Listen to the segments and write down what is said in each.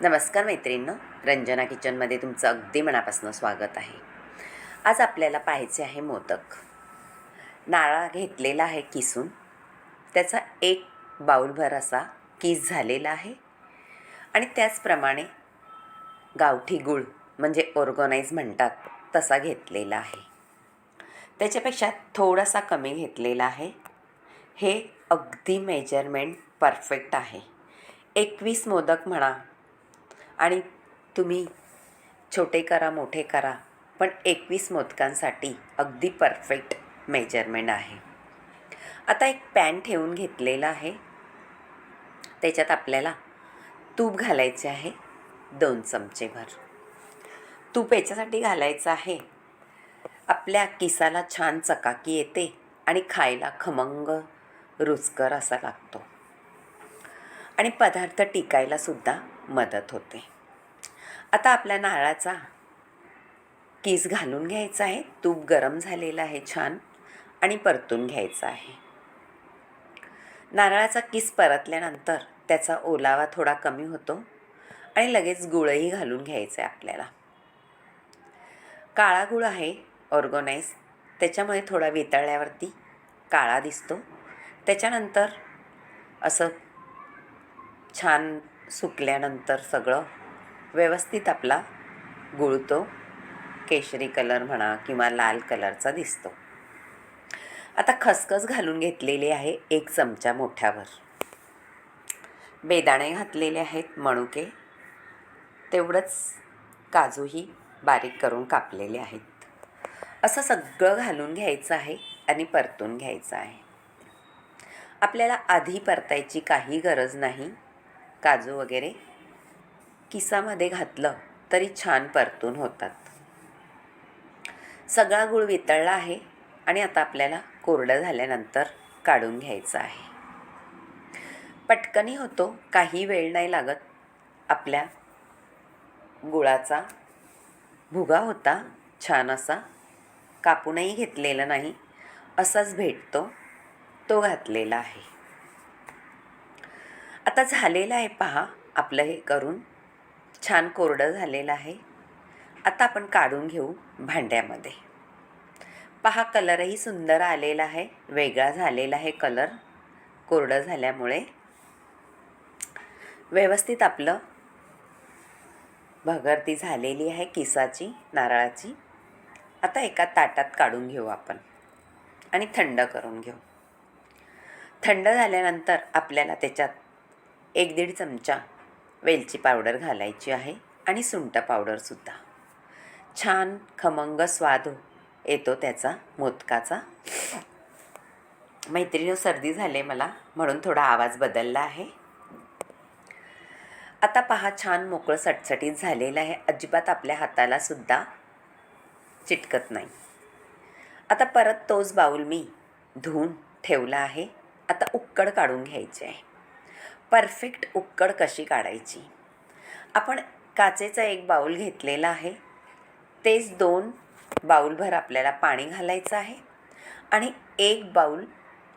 नमस्कार मैत्रिणींनो रंजना किचनमध्ये तुमचं अगदी मनापासून स्वागत आहे. आज आपल्याला पाहायचे आहे मोदक. नारळ घेतलेला आहे किसून. त्याचा एक बाऊलभर असा किस झालेला आहे. आणि त्याचप्रमाणे गावठी गूळ म्हणजे ऑर्गनाईज म्हणतात तसा घेतलेला आहे. त्याच्यापेक्षा थोडासा कमी घेतलेला आहे. हे अगदी मेजरमेंट परफेक्ट आहे. एकवीस मोदक म्हणा आणि तुम्ही छोटे करा मोठे करा पण एकवीस मोदकांसाठी अगदी परफेक्ट मेजरमेंट आहे. आता एक पॅन ठेवून घेतलेला आहे. त्याच्यात आपल्याला तूप घालायचे आहे दोन चमचेभर तूप याच्यासाठी घालायचं आहे. आपल्या किसाला छान चकाकी येते आणि खायला खमंग रुचकर असा लागतो. आणि पदार्थ टिकायला सुद्धा मदत होते. आता आपल्या नारळाचा केस घालून घ्यायचा आहे. तूप गरम झालेलं आहे छान आणि परतून घ्यायचा आहे. नारळाचा किस परतल्यानंतर त्याचा ओलावा थोडा कमी होतो आणि लगेच गुळही घालून घ्यायचं आहे आपल्याला. काळा गुळ आहे ऑर्गनाईज त्याच्यामुळे थोडा वितळल्यावरती काळा दिसतो. त्याच्यानंतर असं छान सुकल्यानंतर सगळं व्यवस्थित आपला गुळतो. केशरी कलर म्हणा किंवा लाल कलरचा दिसतो. आता खसखस घालून घेतलेली आहे एक चमचा मोठ्यावर. बेदाणे घातलेले आहेत मणुके. तेवढंच काजूही बारीक करून कापलेले आहेत. असं सगळं घालून घ्यायचं आहे आणि परतून घ्यायचं आहे. आपल्याला आधी परतायची काही गरज नाही. काजू वगैरे किसामध्ये घातलं तरी छान परतून होतात. सगळा गुळ वितळला आहे आणि आता आपल्याला कोरडं झाल्यानंतर काढून घ्यायचं आहे. पटकनी होतो काही वेळ नाही लागत. आपल्या गुळाचा भुगा होता छान असा. कापूनही घेतलेला नाही असाच भेटतो तो घातलेला आहे. आता झालेलं आहे पहा आपलं हे करून. छान कोरडं झालेलं आहे. आता आपण काढून घेऊ भांड्यामध्ये. पहा कलरही सुंदर आलेला आहे. वेगळा झालेला आहे कलर. कोरडं झाल्यामुळे. व्यवस्थित आपलं भगरती झालेली आहे किसाची नारळाची. आता एका ताटात काढून घेऊ आपण आणि थंड करून घेऊ. थंड झाल्यानंतर आपल्याला त्याच्यात एक दीड चमचा वेलची पावडर घालायची आहे आणि सुंठ पावडरसुद्धा छान खमंग स्वाद येतो त्याचा मोदकाचा. मैत्रिणी सर्दी झाले मला म्हणून थोडा आवाज बदलला आहे. आता पहा छान मोकळं सटसटीत झालेलं आहे. अजिबात आपल्या हाताला सुद्धा चिटकत नाही. आता परत तोच बाऊल मी धुवून ठेवला आहे. आता उक्कड काढून घ्यायची आहे. परफेक्ट उक्कड कशी काढायची? आपण काचेचा एक बाऊल घेतलेला आहे. तेच दोन बाऊलभर आपल्याला पाणी घालायचं आहे आणि एक बाऊल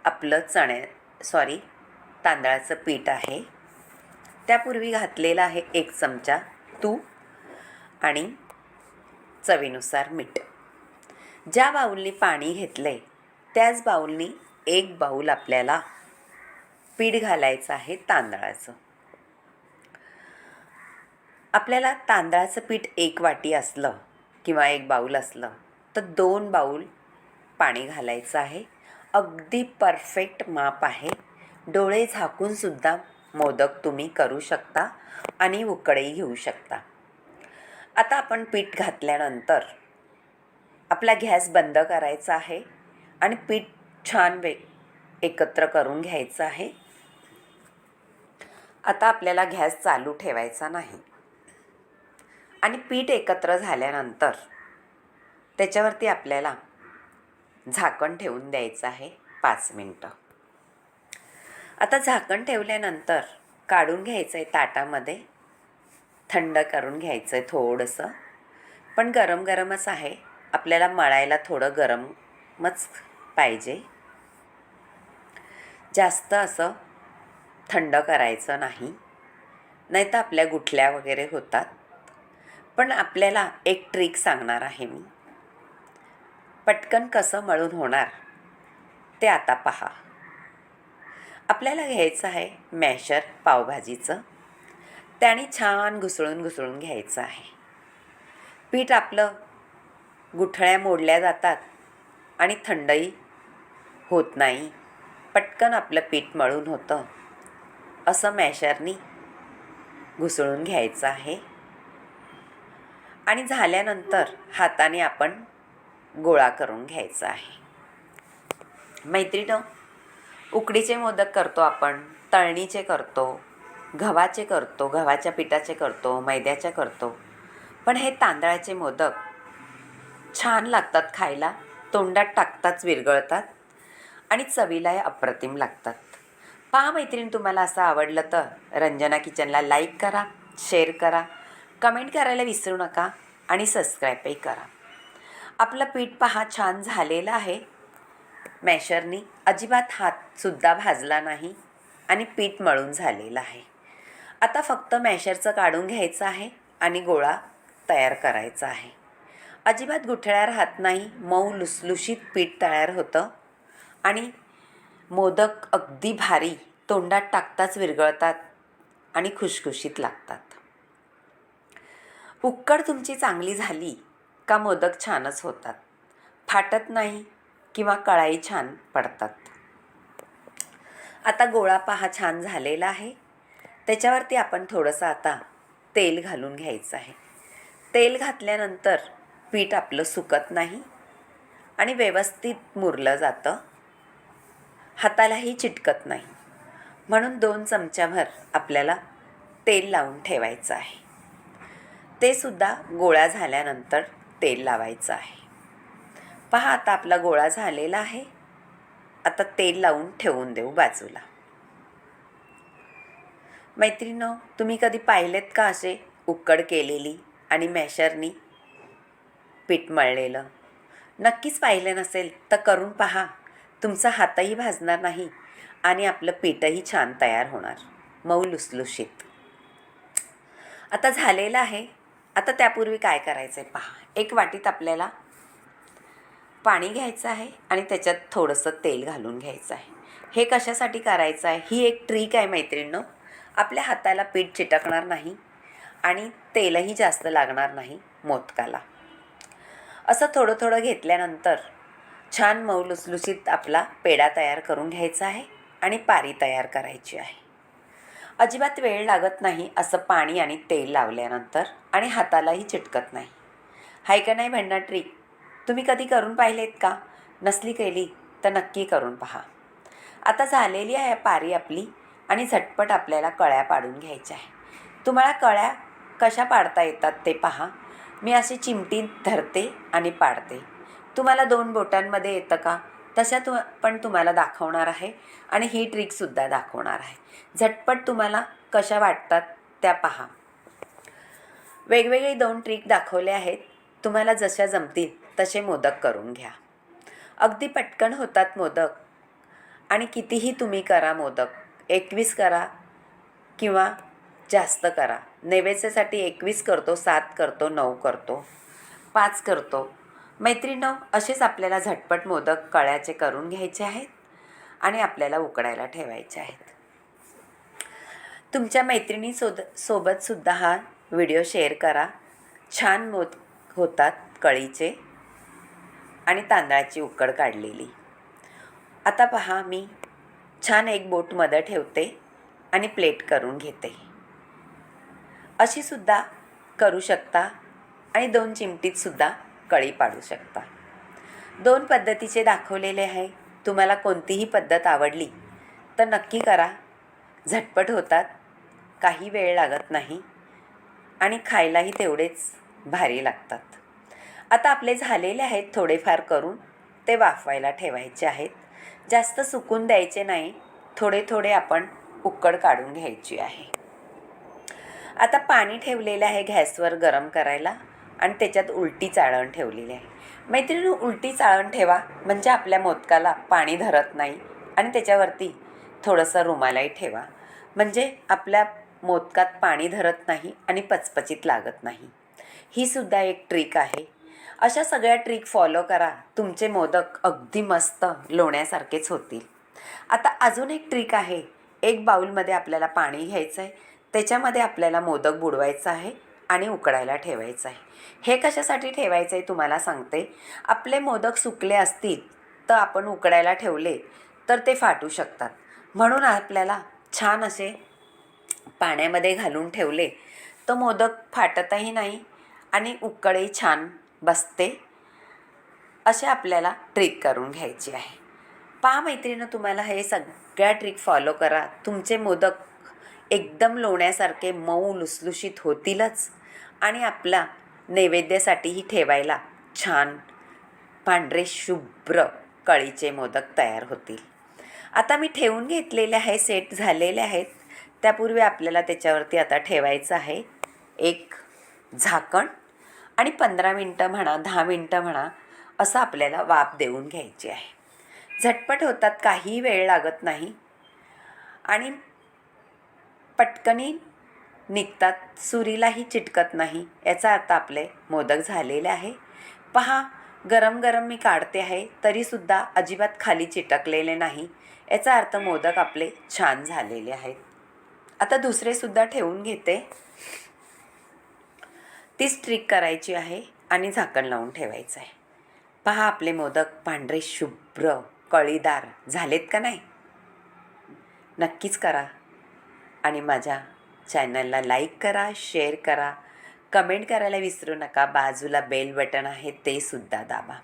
आपलं चण्या सॉरी तांदळाचं पीठ आहे. त्यापूर्वी घातलेलं आहे एक चमचा तूप आणि चवीनुसार मीठ. ज्या बाऊलनी पाणी घेतलं आहे त्याच बाऊलनी एक बाऊल आपल्याला पीठ घालायचं आहे तांदळाचं. आपल्याला तांदळाचं पीठ एक वाटी असलं किंवा एक बाऊल असलं तर दोन बाऊल पाणी घालायचं आहे. अगदी परफेक्ट माप आहे. डोळे झाकूनसुद्धा मोदक तुम्ही करू शकता आणि उकडेही घेऊ शकता. आता आपण पीठ घातल्यानंतर आपला गॅस बंद करायचा आहे आणि पीठ छान वे एकत्र करून घ्यायचं आहे. आता आपल्याला गॅस चालू ठेवायचा नाही. आणि पीठ एकत्र झाल्यानंतर त्याच्यावरती आपल्याला झाकण ठेवून द्यायचं आहे पाच मिनटं. आता झाकण ठेवल्यानंतर काढून घ्यायचं आहे ताटामध्ये. थंड करून घ्यायचं आहे थोडंसं. पण गरम गरमच आहे. आपल्याला मळायला थोडं गरमच पाहिजे. जास्त असं थंड करायचं नाही. नाही तर आपल्या गुठल्या वगैरे होतात. पण आपल्याला एक ट्रिक सांगणार आहे मी. पटकन कसं मळून होणार ते आता पहा. आपल्याला घ्यायचं आहे मॅशर पावभाजीचं. त्याने छान घुसळून घुसळून घ्यायचं आहे. पीठ आपलं गुठळ्या मोडल्या जातात आणि थंडही होत नाही. पटकन आपलं पीठ मळून होतं. असं मॅशरनी घुसळून घ्यायचं आहे. आणि झाल्यानंतर हाताने आपण गोळा करून घ्यायचा आहे. मैत्रिणं उकडीचे मोदक करतो आपण तळणीचे करतो गव्हाचे करतो गव्हाच्या पिठाचे करतो मैद्याचे करतो. पण हे तांदळाचे मोदक छान लागतात खायला तोंडात टाकताच विरघळतात आणि चवीलाही अप्रतिम लागतात. पहा मैत्रीण तुम्हाला असं आवडलं तर रंजना किचनला लाईक करा शेअर करा कमेंट करायला विसरू नका आणि सबस्क्राईबही करा. आपलं पीठ पहा छान झालेलं आहे. मॅशरनी अजिबात हातसुद्धा भाजला नाही आणि पीठ मळून झालेलं आहे. आता फक्त मॅशरचं काढून घ्यायचं आहे आणि गोळा तयार करायचा आहे. अजिबात गुठळ्या राहत नाही मऊ लुसलुशीत पीठ तयार होतं आणि मोदक अगदी भारी तोंडात टाकताच विरघळतात आणि खुशखुशीत लागतात. उक्कड तुमची चांगली झाली का मोदक छानच होतात? फाटत नाही किंवा कळाई छान पडतात? आता गोळा पहा छान झालेला आहे. त्याच्यावरती आपण थोडंसं आता तेल घालून घ्यायचं आहे. तेल घातल्यानंतर पीठ आपलं सुकत नाही आणि व्यवस्थित मुरलं जातं. हातालाही चिटकत नाही. म्हणून दोन चमच्याभर आपल्याला तेल लावून ठेवायचं आहे. ते सुद्धा गोळा झाल्यानंतर तेल लावायचं आहे. पहा आता आपला गोळा झालेला आहे. आता तेल लावून ठेवून देऊ बाजूला. मैत्रिणो तुम्ही कधी पाहिलेत का असे उकड केलेली आणि मॅशरनी पीठ मळलेलं? नक्कीच पाहिलं नसेल तर करून पहा. तुमचा हातही भाजणार नाही आणि आपलं पीठही छान तयार होणार. मऊ लुसलुशीत. आता झालेलं आहे. आता त्यापूर्वी काय करायचं आहे पहा. एक वाटीत आपल्याला पाणी घ्यायचं आहे आणि त्याच्यात थोडंसं तेल घालून घ्यायचं आहे. हे कशासाठी करायचं आहे? ही एक ट्रिक आहे मैत्रिणीनं. आपल्या हाताला पीठ चिटकणार नाही आणि तेलही जास्त लागणार नाही मोदकाला. असं थोडं थोडं घेतल्यानंतर छान मऊ लुसलुसीत आपला पेढा तयार करून घ्यायचा आहे आणि पारी तयार करायची आहे. अजिबात वेळ लागत नाही असं पाणी आणि तेल लावल्यानंतर आणि हातालाही चिटकत नाही. हाय का नाही भन्ना ट्रिक तुम्ही कधी करून पाहिलेत का? नसली केली तर नक्की करून पहा. आता झालेली आहे पारी आपली आणि झटपट आपल्याला कळ्या पाडून घ्यायच्या आहे. तुम्हाला कळ्या कशा पाडता येतात ते पहा. मी अशी चिमटी धरते आणि पाडते. तुम्हाला दोन बोटांमध्ये येतं का? तशा तु पण तुम्हाला दाखवणार आहे आणि ही ट्रिकसुद्धा दाखवणार आहे. झटपट तुम्हाला कशा वाटतात त्या पहा. वेगवेगळी दोन ट्रिक दाखवले आहेत. तुम्हाला जशा जमतील तसे मोदक करून घ्या. अगदी पटकन होतात मोदक. आणि कितीही तुम्ही करा मोदक एकवीस करा किंवा जास्त करा. नैवेद्यासाठी एकवीस करतो सात करतो नऊ करतो पाच करतो. मैत्रिणं असेच आपल्याला झटपट मोदक कळ्याचे करून घ्यायचे आहेत आणि आपल्याला उकडायला ठेवायचे आहेत. तुमच्या मैत्रिणी सोद सोबतसुद्धा हा व्हिडिओ शेअर करा. छान मोद होतात कळीचे आणि तांदळाची उकड काढलेली. आता पहा मी. छान एक बोटमध्ये ठेवते आणि प्लेट करून घेते. अशी सुद्धा करू शकता आणि दोन चिमटीतसुद्धा कळी पाडू शकता. दोन पद्धतीचे दाखवलेले आहे. तुम्हाला कोणतीही पद्धत आवडली तर नक्की करा. झटपट होतात काही वेळ लागत नाही आणि खायलाही तेवढेच भारी लागतात. आता आपले झालेले आहेत थोडेफार करून ते वाफवायला ठेवायचे आहेत. जास्त सुकून द्यायचे नाही थोडे थोडे आपण उकड काढून घ्यायची आहे. आता पाणी ठेवलेलं आहे गॅसवर गरम करायला. आणि त्याच्यात उलटी चाळण ठेवलेली आहे. मैत्रिणी उलटी चाळण ठेवा म्हणजे आपल्या मोदकाला पाणी धरत नाही. आणि त्याच्यावरती थोडंसं रुमालाही ठेवा. म्हणजे आपल्या मोदकात पाणी धरत नाही आणि पचपचीत लागत नाही. ही सुद्धा एक ट्रिक आहे. अशा सगळ्या ट्रिक फॉलो करा. तुमचे मोदक अगदी मस्त लोण्यासारखेच होतील. आता अजून एक ट्रिक आहे. एक बाऊलमध्ये आपल्याला पाणी घ्यायचं आहे त्याच्यामध्ये आपल्याला मोदक बुडवायचं आहे. आणि उकडायला ठेवायचं आहे. हे कशासाठी ठेवायचं आहे तुम्हाला सांगते. आपले मोदक सुकले असतील तर आपण उकडायला ठेवले तर ते फाटू शकतात. म्हणून आपल्याला छान असे पाण्यामध्ये घालून ठेवले तर मोदक फाटतही नाही आणि उकडही छान बसते. असे आपल्याला ट्रिक करून घ्यायची आहे. पहा मैत्रिणं तुम्हाला हे सगळ्या ट्रिक फॉलो करा. तुमचे मोदक एकदम लोण्यासारखे मऊ लुसलुशीत होतीलच. आणि आपला नैवेद्यासाठीही ठेवायला छान पांढरे शुभ्र कळीचे मोदक तयार होतील. आता मी ठेवून घेतलेले आहे सेट झालेले आहेत. त्यापूर्वी आपल्याला त्याच्यावरती आता ठेवायचं आहे एक झाकण आणि पंधरा मिनटं म्हणा दहा मिनटं म्हणा असं आपल्याला वाफ देऊन घ्यायची आहे. झटपट होतात काही वेळ लागत नाही. आणि पटकनी निघतात. सुरीलाही चिटकत नाही. याचा अर्थ आपले मोदक झालेले आहे. पहा गरम गरम मी काढते आहे तरीसुद्धा अजिबात खाली चिटकलेले नाही. याचा अर्थ मोदक आपले छान झालेले आहेत. आता दुसरेसुद्धा ठेवून घेते. तीच ट्रिक करायची आहे आणि झाकण लावून ठेवायचं आहे. पहा आपले मोदक पांढरे शुभ्र कळीदार झालेत का नाही? नक्कीच करा. आणि माझ्या चॅनलला लाईक करा शेअर करा. कमेंट करायला विसरू नका. बाजूला बेल बटन आहे ते सुद्धा दाबा.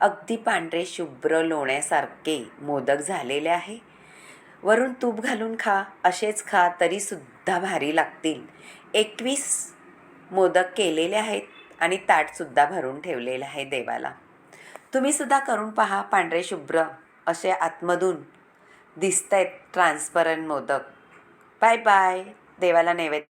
अगदी पांढरे शुभ्र लोण्यासारखे मोदक झालेले आहे. वरून तूप घालून खा. असेच खा तरीसुद्धा भारी लागतील. एकवीस मोदक केलेले आहेत आणि ताटसुद्धा भरून ठेवलेलं आहे देवाला. तुम्हीसुद्धा करून पहा पांढरे शुभ्र असे आतमधून दिसत आहेत transparent modak. Bye bye, Deva la Neve.